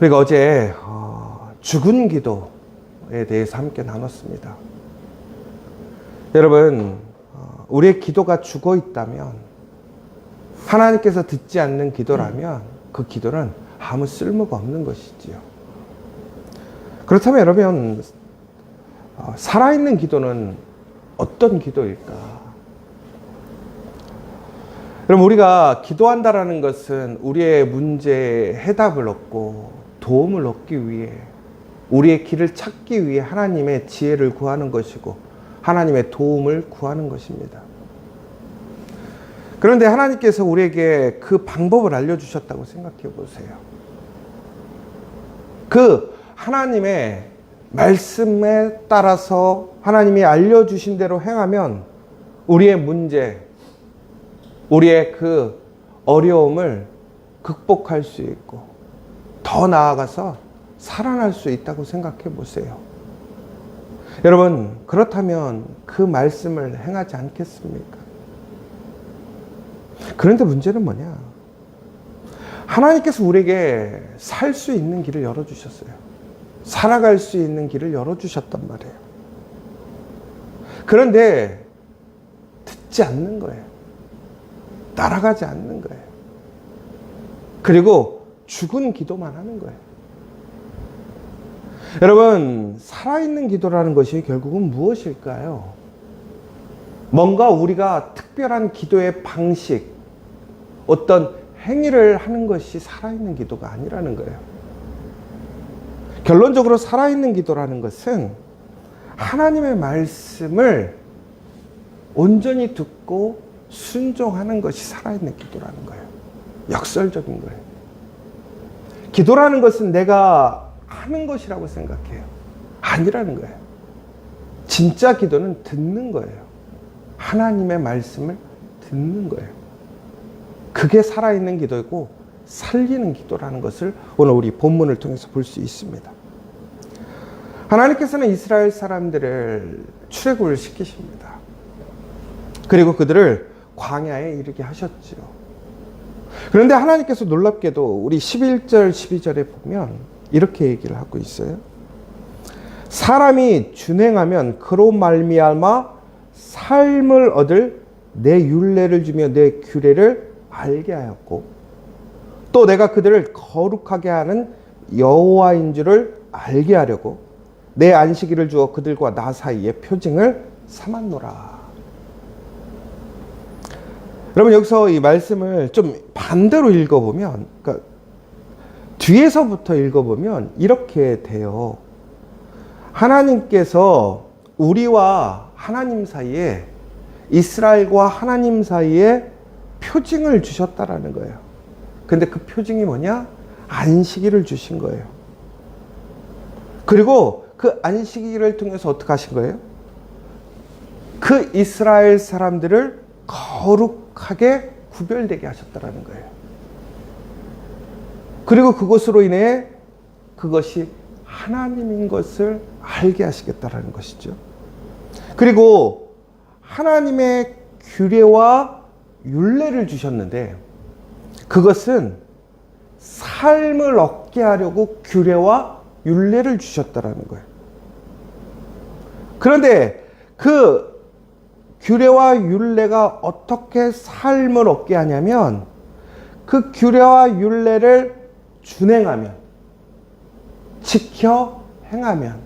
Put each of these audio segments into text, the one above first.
우리가 어제 어, 죽은 기도에 대해서 함께 나눴습니다. 여러분, 어, 우리의 기도가 죽어 있다면 하나님께서 듣지 않는 기도라면 그 기도는 아무 쓸모가 없는 것이지요. 그렇다면 여러분, 어, 살아있는 기도는 어떤 기도일까? 여러분, 우리가 기도한다라는 것은 우리의 문제에 해답을 얻고 도움을 얻기 위해 우리의 길을 찾기 위해 하나님의 지혜를 구하는 것이고 하나님의 도움을 구하는 것입니다. 그런데 하나님께서 우리에게 그 방법을 알려주셨다고 생각해 보세요. 그 하나님의 말씀에 따라서 하나님이 알려주신 대로 행하면 우리의 문제, 우리의 그 어려움을 극복할 수 있고 더 나아가서 살아날 수 있다고 생각해 보세요. 여러분, 그렇다면 그 말씀을 행하지 않겠습니까? 그런데 문제는 뭐냐? 하나님께서 우리에게 살 수 있는 길을 열어주셨어요. 살아갈 수 있는 길을 열어주셨단 말이에요. 그런데 듣지 않는 거예요. 따라가지 않는 거예요. 그리고 죽은 기도만 하는 거예요. 여러분, 살아있는 기도라는 것이 결국은 무엇일까요? 뭔가 우리가 특별한 기도의 방식, 어떤 행위를 하는 것이 살아있는 기도가 아니라는 거예요. 결론적으로 살아있는 기도라는 것은 하나님의 말씀을 온전히 듣고 순종하는 것이 살아있는 기도라는 거예요. 역설적인 거예요. 기도라는 것은 내가 하는 것이라고 생각해요. 아니라는 거예요. 진짜 기도는 듣는 거예요. 하나님의 말씀을 듣는 거예요. 그게 살아있는 기도이고 살리는 기도라는 것을 오늘 우리 본문을 통해서 볼 수 있습니다. 하나님께서는 이스라엘 사람들을 출애굽을 시키십니다. 그리고 그들을 광야에 이르게 하셨지요. 그런데 하나님께서 놀랍게도 우리 11절, 12절에 보면 이렇게 얘기를 하고 있어요. 사람이 준행하면 그로 말미암아 삶을 얻을 내 율례를 주며 내 규례를 알게 하였고 또 내가 그들을 거룩하게 하는 여호와인 줄을 알게 하려고 내 안식일을 주어 그들과 나 사이에 표징을 삼았노라. 여러분 여기서 이 말씀을 좀 반대로 읽어보면, 그러니까 뒤에서부터 읽어보면 이렇게 돼요. 하나님께서 우리와 하나님 사이에 이스라엘과 하나님 사이에 표징을 주셨다라는 거예요. 근데 그 표징이 뭐냐? 안식일을 주신 거예요. 그리고 그 안식일을 통해서 어떻게 하신 거예요? 그 이스라엘 사람들을 거룩하게 구별되게 하셨다라는 거예요. 그리고 그것으로 인해 그것이 하나님인 것을 알게 하시겠다라는 것이죠. 그리고 하나님의 규례와 율례를 주셨는데 그것은 삶을 얻게 하려고 규례와 율례를 주셨다라는 거예요. 그런데 그 규례와 율례가 어떻게 삶을 얻게 하냐면 그 규례와 율례를 준행하면 지켜 행하면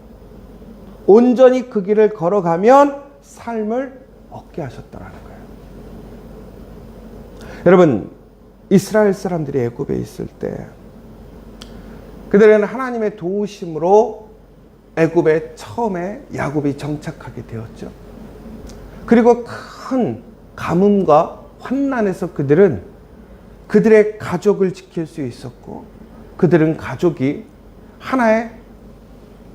온전히 그 길을 걸어가면 삶을 얻게 하셨다라는 거예요. 여러분 이스라엘 사람들이 애굽에 있을 때 그들은 하나님의 도우심으로 애굽에 처음에 야곱이 정착하게 되었죠. 그리고 큰 가뭄과 환난에서 그들은 그들의 가족을 지킬 수 있었고 그들은 가족이 하나의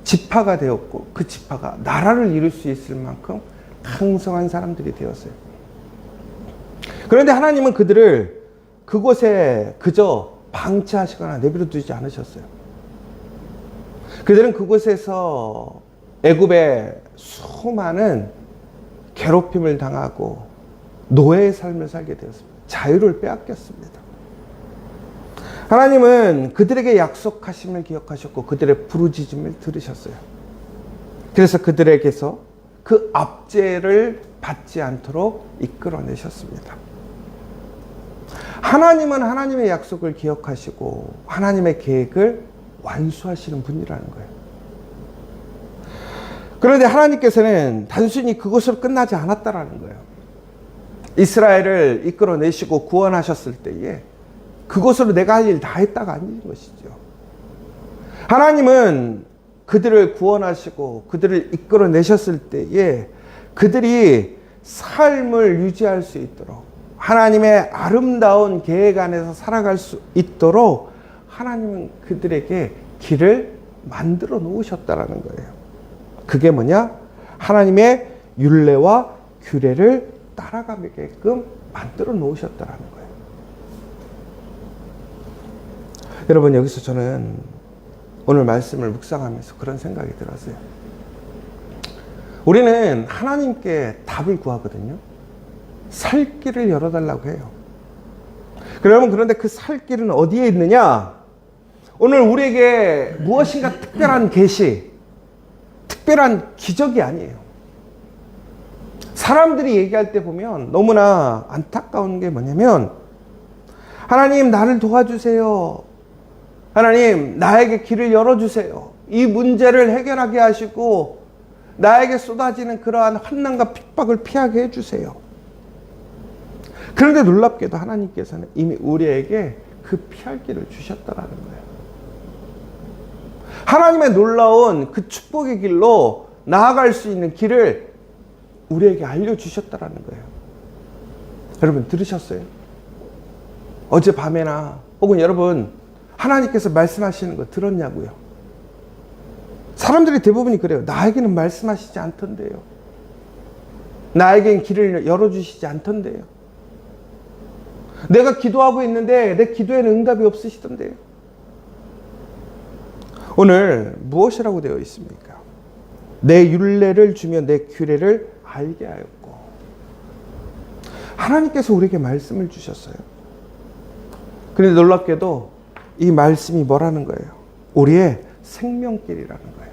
지파가 되었고 그 지파가 나라를 이룰 수 있을 만큼 강성한 사람들이 되었어요. 그런데 하나님은 그들을 그곳에 그저 방치하시거나 내버려 두지 않으셨어요. 그들은 그곳에서 애굽의 수많은 괴롭힘을 당하고 노예의 삶을 살게 되었습니다. 자유를 빼앗겼습니다. 하나님은 그들에게 약속하심을 기억하셨고 그들의 부르짖음을 들으셨어요. 그래서 그들에게서 그 압제를 받지 않도록 이끌어내셨습니다. 하나님은 하나님의 약속을 기억하시고 하나님의 계획을 완수하시는 분이라는 거예요. 그런데 하나님께서는 단순히 그것으로 끝나지 않았다라는 거예요. 이스라엘을 이끌어내시고 구원하셨을 때에 그것으로 내가 할 일 다 했다가 아닌 것이죠. 하나님은 그들을 구원하시고 그들을 이끌어내셨을 때에 그들이 삶을 유지할 수 있도록 하나님의 아름다운 계획 안에서 살아갈 수 있도록 하나님은 그들에게 길을 만들어 놓으셨다라는 거예요. 그게 뭐냐? 하나님의 율례와 규례를 따라가게끔 만들어 놓으셨다라는 거예요. 여러분 여기서 저는 오늘 말씀을 묵상하면서 그런 생각이 들었어요. 우리는 하나님께 답을 구하거든요. 살 길을 열어달라고 해요. 그러면 그런데 그 살 길은 어디에 있느냐? 오늘 우리에게 무엇인가 특별한 계시, 특별한 기적이 아니에요. 사람들이 얘기할 때 보면 너무나 안타까운 게 뭐냐면 하나님 나를 도와주세요. 하나님 나에게 길을 열어주세요. 이 문제를 해결하게 하시고 나에게 쏟아지는 그러한 환난과 핍박을 피하게 해주세요. 그런데 놀랍게도 하나님께서는 이미 우리에게 그 피할 길을 주셨다라는 거예요. 하나님의 놀라운 그 축복의 길로 나아갈 수 있는 길을 우리에게 알려주셨다라는 거예요. 여러분 들으셨어요? 어제 밤에나 혹은 여러분 하나님께서 말씀하시는 거 들었냐고요? 사람들이 대부분이 그래요. 나에게는 말씀하시지 않던데요. 나에겐 길을 열어주시지 않던데요. 내가 기도하고 있는데 내 기도에는 응답이 없으시던데요. 오늘 무엇이라고 되어 있습니까? 내 율례를 주며 내 규례를 알게 하였고 하나님께서 우리에게 말씀을 주셨어요. 그런데 놀랍게도 이 말씀이 뭐라는 거예요? 우리의 생명길이라는 거예요.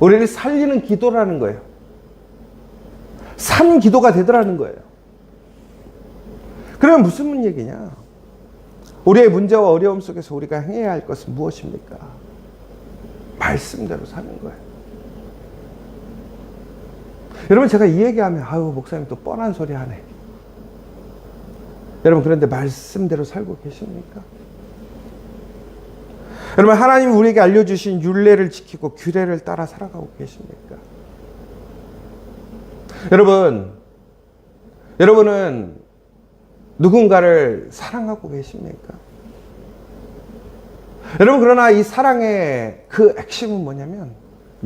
우리를 살리는 기도라는 거예요. 산 기도가 되더라는 거예요. 그러면 무슨 얘기냐? 우리의 문제와 어려움 속에서 우리가 행해야 할 것은 무엇입니까? 말씀대로 사는 거예요. 여러분 제가 이 얘기하면 아유 목사님 또 뻔한 소리 하네. 여러분 그런데 말씀대로 살고 계십니까? 여러분 하나님 우리에게 알려주신 율례를 지키고 규례를 따라 살아가고 계십니까? 여러분 여러분은 누군가를 사랑하고 계십니까? 여러분 그러나 이 사랑의 그 핵심은 뭐냐면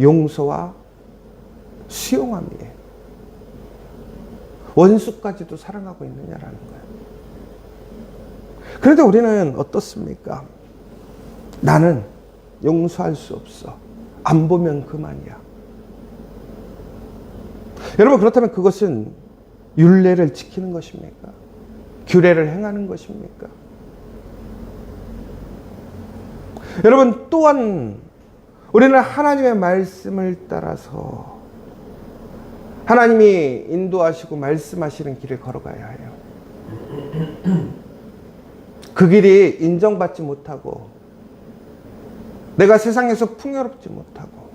용서와 수용함이에요. 원수까지도 사랑하고 있느냐라는 거예요. 그런데 우리는 어떻습니까? 나는 용서할 수 없어. 안 보면 그만이야. 여러분 그렇다면 그것은 율례를 지키는 것입니까? 규례를 행하는 것입니까? 여러분 또한 우리는 하나님의 말씀을 따라서 하나님이 인도하시고 말씀하시는 길을 걸어가야 해요. 그 길이 인정받지 못하고 내가 세상에서 풍요롭지 못하고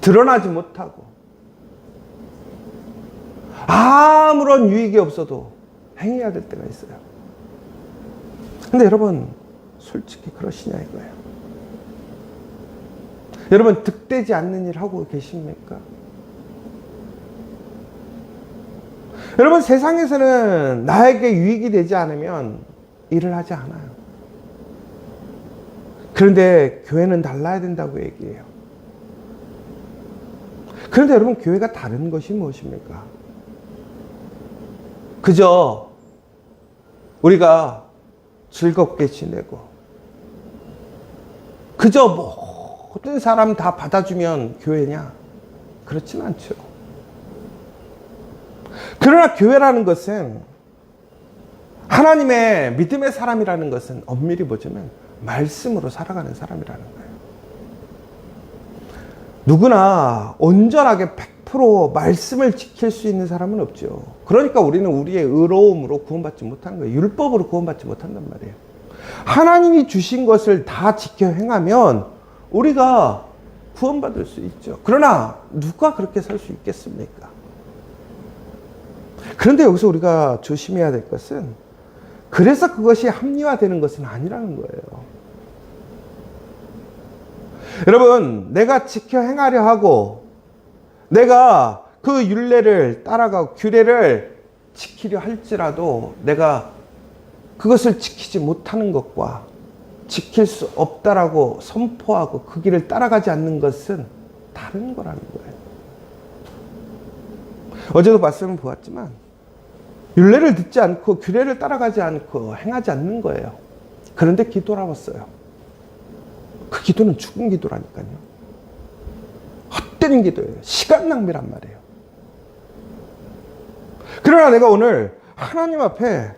드러나지 못하고 아무런 유익이 없어도 행해야 될 때가 있어요. 근데 여러분 솔직히 그러시냐 이거예요. 여러분 득되지 않는 일 하고 계십니까? 여러분 세상에서는 나에게 유익이 되지 않으면 일을 하지 않아요. 그런데 교회는 달라야 된다고 얘기해요. 그런데 여러분 교회가 다른 것이 무엇입니까? 그저 우리가 즐겁게 지내고 그저 모든 사람 다 받아주면 교회냐? 그렇진 않죠. 그러나 교회라는 것은 하나님의 믿음의 사람이라는 것은 엄밀히 보자면 말씀으로 살아가는 사람이라는 거예요. 누구나 온전하게 100% 말씀을 지킬 수 있는 사람은 없죠. 그러니까 우리는 우리의 의로움으로 구원받지 못하는 거예요. 율법으로 구원받지 못한단 말이에요. 하나님이 주신 것을 다 지켜 행하면 우리가 구원받을 수 있죠. 그러나 누가 그렇게 살 수 있겠습니까? 그런데 여기서 우리가 조심해야 될 것은 그래서 그것이 합리화되는 것은 아니라는 거예요. 여러분, 내가 지켜 행하려 하고 내가 그 율례를 따라가고 규례를 지키려 할지라도 내가 그것을 지키지 못하는 것과 지킬 수 없다라고 선포하고 그 길을 따라가지 않는 것은 다른 거라는 거예요. 어제도 말씀을 보았지만 율례를 듣지 않고 규례를 따라가지 않고 행하지 않는 거예요. 그런데 기도라웠어요. 그 기도는 죽은 기도라니까요. 헛되는 기도예요. 시간 낭비란 말이에요. 그러나 내가 오늘 하나님 앞에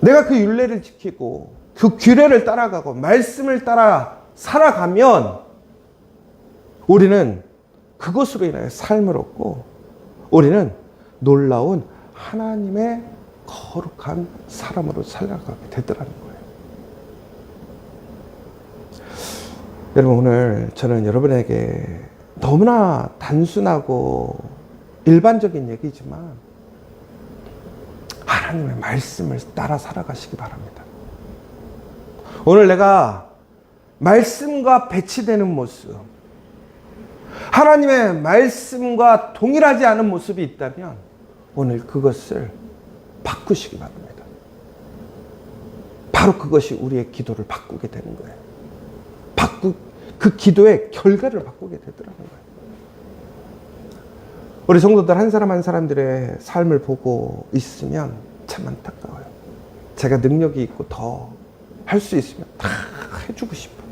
내가 그 율례를 지키고 그 규례를 따라가고 말씀을 따라 살아가면 우리는 그것으로 인하여 삶을 얻고 우리는 놀라운 하나님의 거룩한 사람으로 살아가게 되더라는 거예요. 여러분 오늘 저는 여러분에게 너무나 단순하고 일반적인 얘기지만 하나님의 말씀을 따라 살아가시기 바랍니다. 오늘 내가 말씀과 배치되는 모습, 하나님의 말씀과 동일하지 않은 모습이 있다면 오늘 그것을 바꾸시기 바랍니다. 바로 그것이 우리의 기도를 바꾸게 되는 거예요. 바꾸, 그 기도의 결과를 바꾸게 되더라는 거예요. 우리 성도들 한 사람 한 사람들의 삶을 보고 있으면 참 안타까워요. 제가 능력이 있고 더 할 수 있으면 다 해주고 싶어요.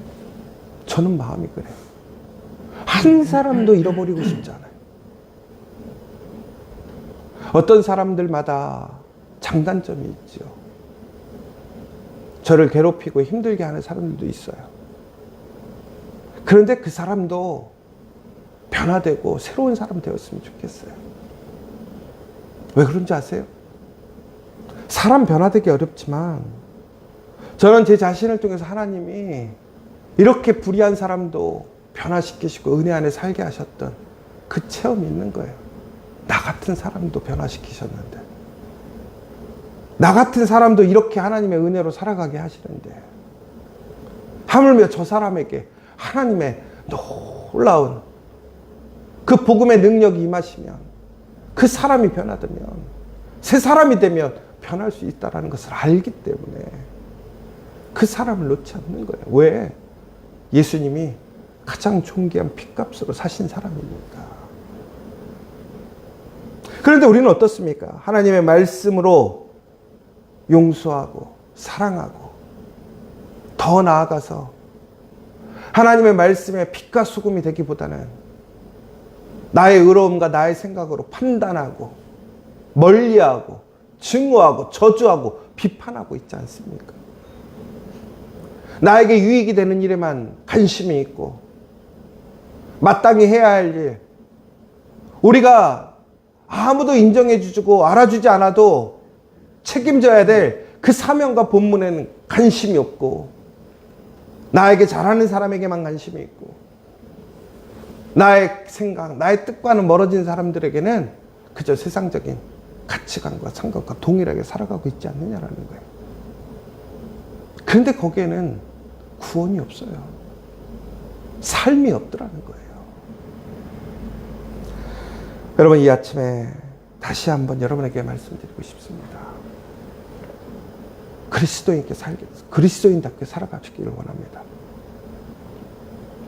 저는 마음이 그래요. 한 사람도 잃어버리고 싶지 않아요. 어떤 사람들마다 장단점이 있죠. 저를 괴롭히고 힘들게 하는 사람들도 있어요. 그런데 그 사람도 변화되고 새로운 사람 되었으면 좋겠어요. 왜 그런지 아세요? 사람 변화되기 어렵지만 저는 제 자신을 통해서 하나님이 이렇게 불의한 사람도 변화시키시고 은혜 안에 살게 하셨던 그 체험이 있는 거예요. 나 같은 사람도 변화시키셨는데. 나 같은 사람도 이렇게 하나님의 은혜로 살아가게 하시는데. 하물며 저 사람에게 하나님의 놀라운 그 복음의 능력이 임하시면 그 사람이 변화되면 새 사람이 되면 변할 수 있다는 것을 알기 때문에 그 사람을 놓지 않는 거예요. 왜? 예수님이 가장 존귀한 핏값으로 사신 사람이니까. 그런데 우리는 어떻습니까? 하나님의 말씀으로 용서하고 사랑하고 더 나아가서 하나님의 말씀에 빛과 소금이 되기보다는 나의 의로움과 나의 생각으로 판단하고 멀리하고 증오하고 저주하고 비판하고 있지 않습니까? 나에게 유익이 되는 일에만 관심이 있고 마땅히 해야 할 일, 우리가 아무도 인정해 주고 알아주지 않아도 책임져야 될 그 사명과 본문에는 관심이 없고 나에게 잘하는 사람에게만 관심이 있고 나의 생각, 나의 뜻과는 멀어진 사람들에게는 그저 세상적인 가치관과 생각과 동일하게 살아가고 있지 않느냐라는 거예요. 그런데 거기에는 구원이 없어요. 삶이 없더라는 거예요. 여러분 이 아침에 다시 한번 여러분에게 말씀드리고 싶습니다. 그리스도인께 살게 그리스도인답게 살아가시기를 원합니다.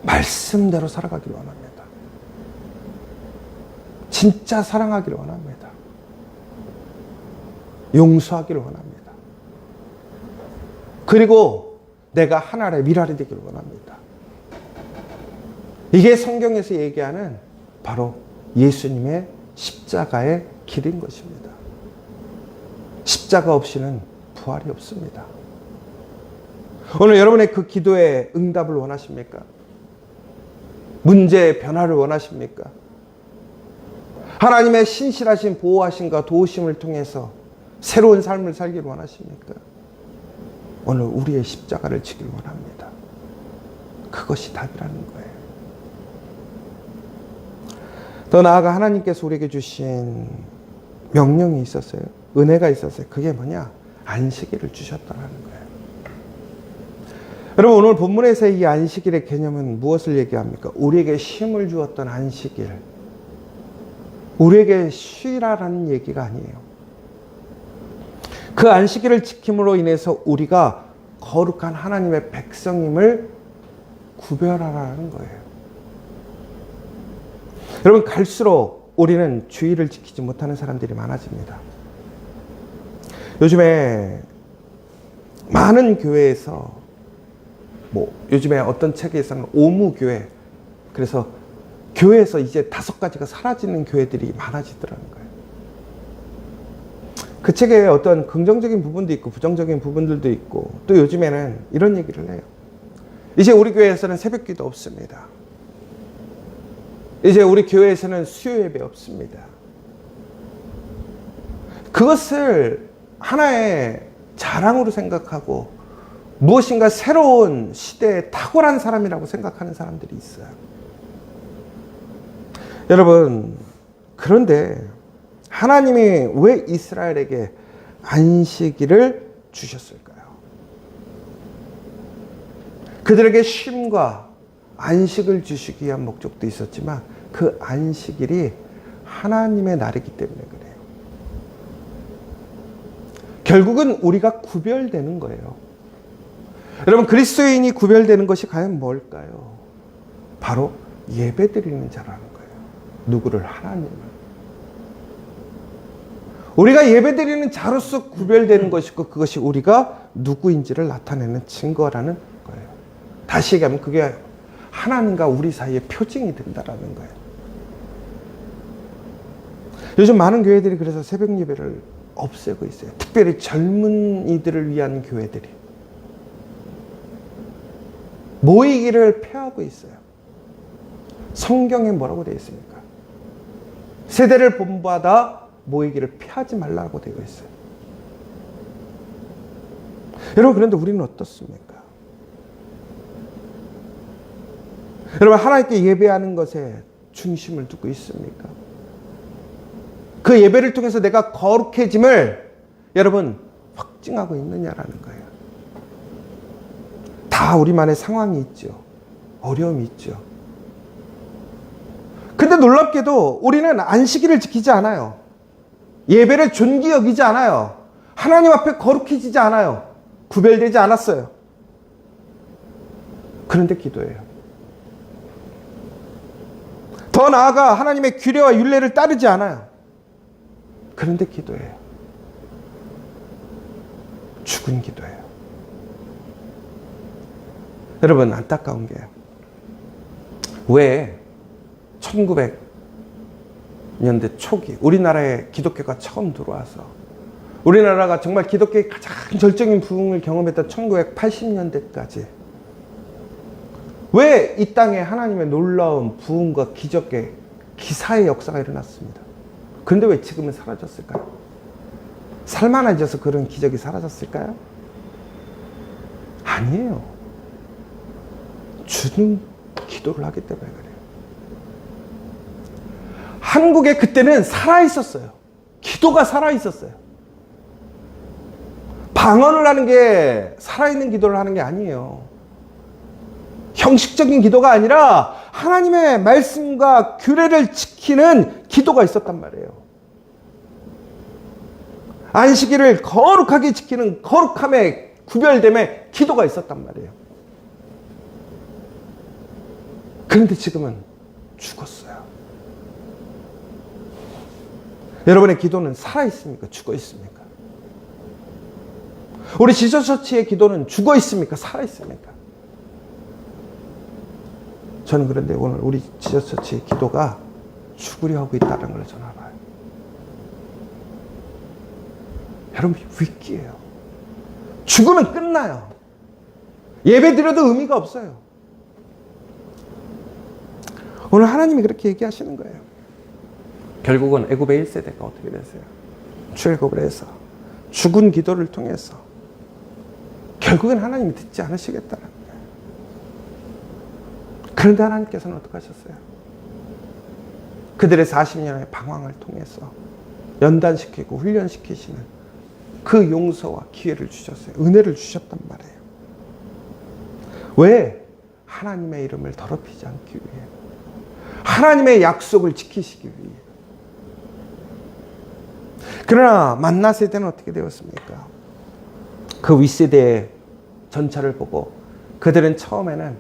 말씀대로 살아가기를 원합니다. 진짜 사랑하기를 원합니다. 용서하기를 원합니다. 그리고 내가 하나의 미랄이 되기를 원합니다. 이게 성경에서 얘기하는 바로 예수님의 십자가의 길인 것입니다. 십자가 없이는 부활이 없습니다. 오늘 여러분의 그 기도에 응답을 원하십니까? 문제의 변화를 원하십니까? 하나님의 신실하신 보호하심과 도우심을 통해서 새로운 삶을 살기를 원하십니까? 오늘 우리의 십자가를 지길 원합니다. 그것이 답이라는 거예요. 더 나아가 하나님께서 우리에게 주신 명령이 있었어요. 은혜가 있었어요. 그게 뭐냐? 안식일을 주셨다는 거예요. 여러분 오늘 본문에서 이 안식일의 개념은 무엇을 얘기합니까? 우리에게 쉼을 주었던 안식일. 우리에게 쉬라라는 얘기가 아니에요. 그 안식일을 지킴으로 인해서 우리가 거룩한 하나님의 백성임을 구별하라는 거예요. 여러분 갈수록 우리는 주의를 지키지 못하는 사람들이 많아집니다. 요즘에 많은 교회에서 뭐 요즘에 어떤 책에서는 오무교회 그래서 교회에서 이제 다섯 가지가 사라지는 교회들이 많아지더라는 거예요. 그 책에 어떤 긍정적인 부분도 있고 부정적인 부분들도 있고 또 요즘에는 이런 얘기를 해요. 이제 우리 교회에서는 새벽 기도 없습니다. 이제 우리 교회에서는 수요 예배 없습니다. 그것을 하나의 자랑으로 생각하고 무엇인가 새로운 시대에 탁월한 사람이라고 생각하는 사람들이 있어요. 여러분, 그런데 하나님이 왜 이스라엘에게 안식일을 주셨을까요? 그들에게 쉼과 안식을 주시기 위한 목적도 있었지만 그 안식일이 하나님의 날이기 때문에 그래요. 결국은 우리가 구별되는 거예요. 여러분 그리스도인이 구별되는 것이 과연 뭘까요? 바로 예배드리는 자라는. 누구를 하나님을. 우리가 예배드리는 자로서 구별되는 것이고 그것이 우리가 누구인지를 나타내는 증거라는 거예요. 다시 얘기하면 그게 하나님과 우리 사이의 표징이 된다라는 거예요. 요즘 많은 교회들이 그래서 새벽 예배를 없애고 있어요. 특별히 젊은이들을 위한 교회들이. 모이기를 폐하고 있어요. 성경에 뭐라고 되어 있습니까? 세대를 본받아 모이기를 피하지 말라고 되어 있어요. 여러분, 그런데 우리는 어떻습니까? 여러분, 하나님께 예배하는 것에 중심을 두고 있습니까? 그 예배를 통해서 내가 거룩해짐을 여러분 확증하고 있느냐라는 거예요. 다 우리만의 상황이 있죠. 어려움이 있죠. 근데 놀랍게도 우리는 안식일을 지키지 않아요. 예배를 존귀 여기지 않아요. 하나님 앞에 거룩해지지 않아요. 구별되지 않았어요. 그런데 기도해요. 더 나아가 하나님의 규례와 윤례를 따르지 않아요. 그런데 기도해요. 죽은 기도해요. 여러분 안타까운 게왜 1900년대 초기 우리나라에 기독교가 처음 들어와서 우리나라가 정말 기독교의 가장 절정인 부흥을 경험했던 1980년대까지 왜 이 땅에 하나님의 놀라운 부흥과 기적의 기사의 역사가 일어났습니다. 그런데 왜 지금은 사라졌을까요? 살만해져서 그런 기적이 사라졌을까요? 아니에요. 주는 기도를 하기 때문에 그래요. 한국에 그때는 살아있었어요. 기도가 살아있었어요. 방언을 하는 게 살아있는 기도를 하는 게 아니에요. 형식적인 기도가 아니라 하나님의 말씀과 규례를 지키는 기도가 있었단 말이에요. 안식일을 거룩하게 지키는 거룩함의 구별됨의 기도가 있었단 말이에요. 그런데 지금은 죽었어요. 여러분의 기도는 살아 있습니까? 죽어 있습니까? 우리 지저처치의 기도는 죽어 있습니까? 살아 있습니까? 저는 그런데 오늘 우리 지저처치의 기도가 죽으려 하고 있다는 걸 저는 알아요. 여러분 위기예요. 죽으면 끝나요. 예배 드려도 의미가 없어요. 오늘 하나님이 그렇게 얘기하시는 거예요. 결국은 애굽의 1세대가 어떻게 됐어요? 출애굽을 해서 죽은 기도를 통해서 결국엔 하나님이 듣지 않으시겠다는. 그런데 하나님께서는 어떻게 하셨어요? 그들의 40년의 방황을 통해서 연단시키고 훈련시키시는 그 용서와 기회를 주셨어요. 은혜를 주셨단 말이에요. 왜? 하나님의 이름을 더럽히지 않기 위해. 하나님의 약속을 지키시기 위해. 그러나 만나 세대는 어떻게 되었습니까? 그 윗세대의 전차를 보고 그들은 처음에는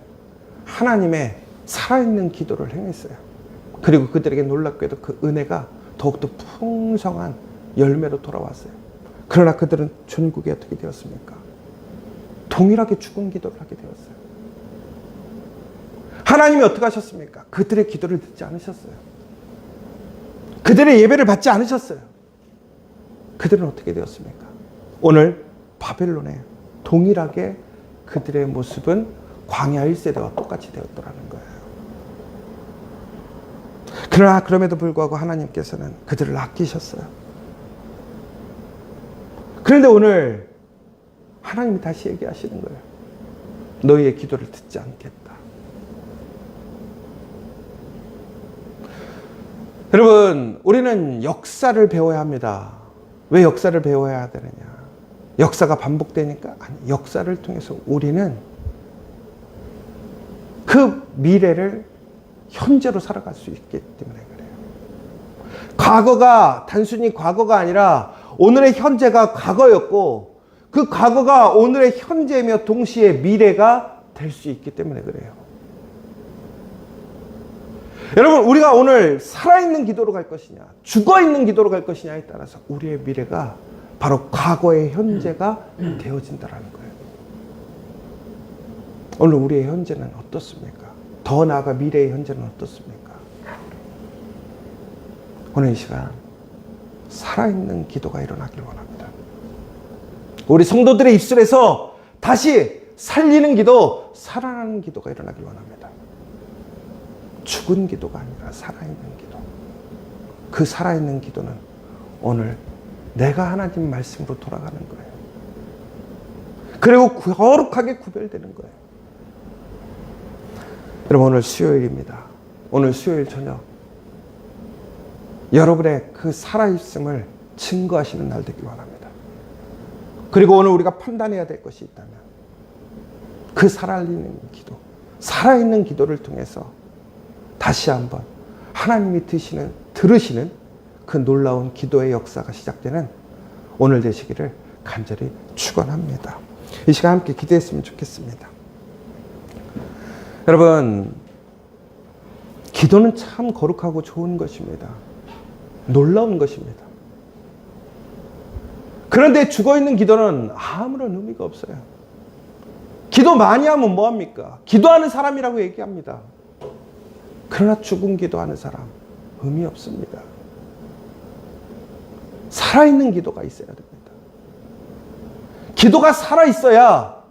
하나님의 살아있는 기도를 행했어요. 그리고 그들에게 놀랍게도 그 은혜가 더욱더 풍성한 열매로 돌아왔어요. 그러나 그들은 전국에 어떻게 되었습니까? 동일하게 죽은 기도를 하게 되었어요. 하나님이 어떻게 하셨습니까? 그들의 기도를 듣지 않으셨어요. 그들의 예배를 받지 않으셨어요. 그들은 어떻게 되었습니까? 오늘 바벨론에 동일하게 그들의 모습은 광야 1세대와 똑같이 되었더라는 거예요. 그러나 그럼에도 불구하고 하나님께서는 그들을 아끼셨어요. 그런데 오늘 하나님이 다시 얘기하시는 거예요. 너희의 기도를 듣지 않겠다. 여러분, 우리는 역사를 배워야 합니다. 왜 역사를 배워야 되느냐? 역사가 반복되니까? 아니, 역사를 통해서 우리는 그 미래를 현재로 살아갈 수 있기 때문에 그래요. 과거가 단순히 과거가 아니라 오늘의 현재가 과거였고 그 과거가 오늘의 현재며 동시에 미래가 될 수 있기 때문에 그래요. 여러분, 우리가 오늘 살아있는 기도로 갈 것이냐, 죽어있는 기도로 갈 것이냐에 따라서 우리의 미래가 바로 과거의 현재가 되어진다는 거예요. 오늘 우리의 현재는 어떻습니까? 더 나아가 미래의 현재는 어떻습니까? 오늘 이 시간 살아있는 기도가 일어나길 원합니다. 우리 성도들의 입술에서 다시 살리는 기도, 살아나는 기도가 일어나길 원합니다. 죽은 기도가 아니라 살아있는 기도. 그 살아있는 기도는 오늘 내가 하나님 말씀으로 돌아가는 거예요. 그리고 거룩하게 구별되는 거예요. 여러분 오늘 수요일입니다. 오늘 수요일 저녁 여러분의 그 살아있음을 증거하시는 날 되길 원합니다. 그리고 오늘 우리가 판단해야 될 것이 있다면 그 살아있는 기도, 살아있는 기도를 통해서 다시 한번 하나님이 드시는, 들으시는 그 놀라운 기도의 역사가 시작되는 오늘 되시기를 간절히 축원합니다. 이 시간 함께 기도했으면 좋겠습니다. 여러분, 기도는 참 거룩하고 좋은 것입니다. 놀라운 것입니다. 그런데 죽어 있는 기도는 아무런 의미가 없어요. 기도 많이 하면 뭐 합니까? 기도하는 사람이라고 얘기합니다. 그러나 죽은 기도하는 사람, 의미 없습니다. 살아있는 기도가 있어야 됩니다. 기도가 살아있어야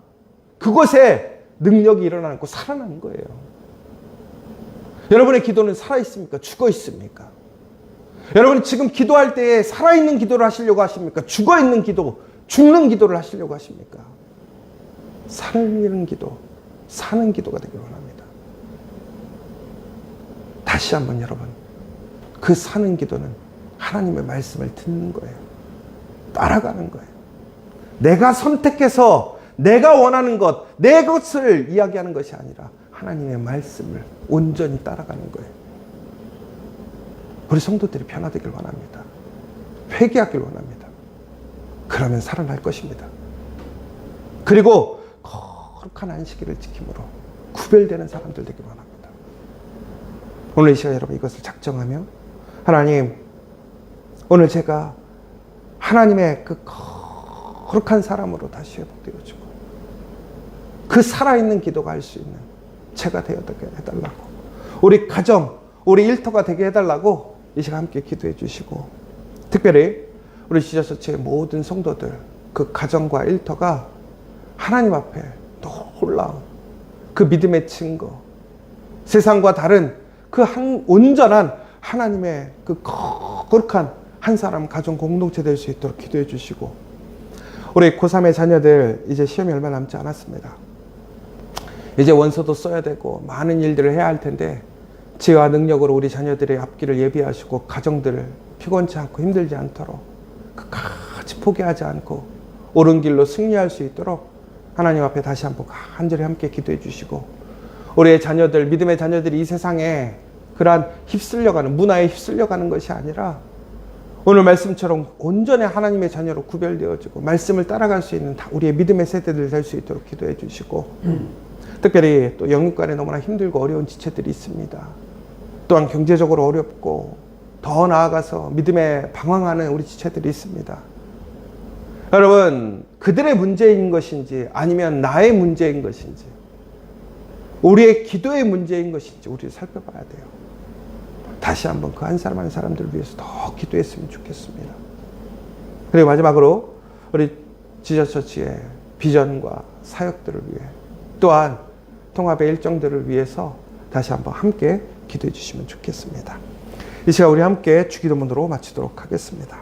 그곳에 능력이 일어나고 살아나는 거예요. 여러분의 기도는 살아있습니까? 죽어 있습니까? 여러분이 지금 기도할 때에 살아있는 기도를 하시려고 하십니까? 죽어 있는 기도, 죽는 기도를 하시려고 하십니까? 살리는 기도, 사는 기도가 되길 원합니다. 다시 한번 여러분, 그 사는 기도는 하나님의 말씀을 듣는 거예요. 따라가는 거예요. 내가 선택해서 내가 원하는 것, 내 것을 이야기하는 것이 아니라 하나님의 말씀을 온전히 따라가는 거예요. 우리 성도들이 변화되길 원합니다. 회개하길 원합니다. 그러면 살아날 것입니다. 그리고 거룩한 안식일을 지킴으로 구별되는 사람들 되길 원합니다. 오늘 이 시간 여러분 이것을 작정하며 하나님 오늘 제가 하나님의 그 거룩한 사람으로 다시 회복되어지고 그 살아있는 기도가 할 수 있는 제가 되어되게 해달라고. 우리 가정 우리 일터가 되게 해달라고 이 시간 함께 기도해 주시고 특별히 우리 지저처치의 모든 성도들 그 가정과 일터가 하나님 앞에 놀라운 그 믿음의 증거 세상과 다른 그 한, 온전한 하나님의 그 거룩한 한 사람 가정 공동체 될 수 있도록 기도해 주시고 우리 고3의 자녀들 이제 시험이 얼마 남지 않았습니다. 이제 원서도 써야 되고 많은 일들을 해야 할 텐데 지혜와 능력으로 우리 자녀들의 앞길을 예비하시고 가정들을 피곤치 않고 힘들지 않도록 끝까지 포기하지 않고 옳은 길로 승리할 수 있도록 하나님 앞에 다시 한번 간절히 함께 기도해 주시고 우리의 자녀들 믿음의 자녀들이 이 세상에 그러한 휩쓸려가는 문화에 휩쓸려가는 것이 아니라 오늘 말씀처럼 온전히 하나님의 자녀로 구별되어지고 말씀을 따라갈 수 있는 다 우리의 믿음의 세대들 될 수 있도록 기도해 주시고 특별히 또 영육간에 너무나 힘들고 어려운 지체들이 있습니다. 또한 경제적으로 어렵고 더 나아가서 믿음에 방황하는 우리 지체들이 있습니다. 여러분 그들의 문제인 것인지 아니면 나의 문제인 것인지 우리의 기도의 문제인 것인지 우리 살펴봐야 돼요. 다시 한번 그 한 사람 한 사람들을 위해서 더 기도했으면 좋겠습니다. 그리고 마지막으로 우리 지저처치의 비전과 사역들을 위해 또한 통합의 일정들을 위해서 다시 한번 함께 기도해 주시면 좋겠습니다. 이 시간 우리 함께 주기도문으로 마치도록 하겠습니다.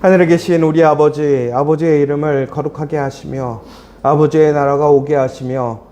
하늘에 계신 우리 아버지, 아버지의 이름을 거룩하게 하시며 아버지의 나라가 오게 하시며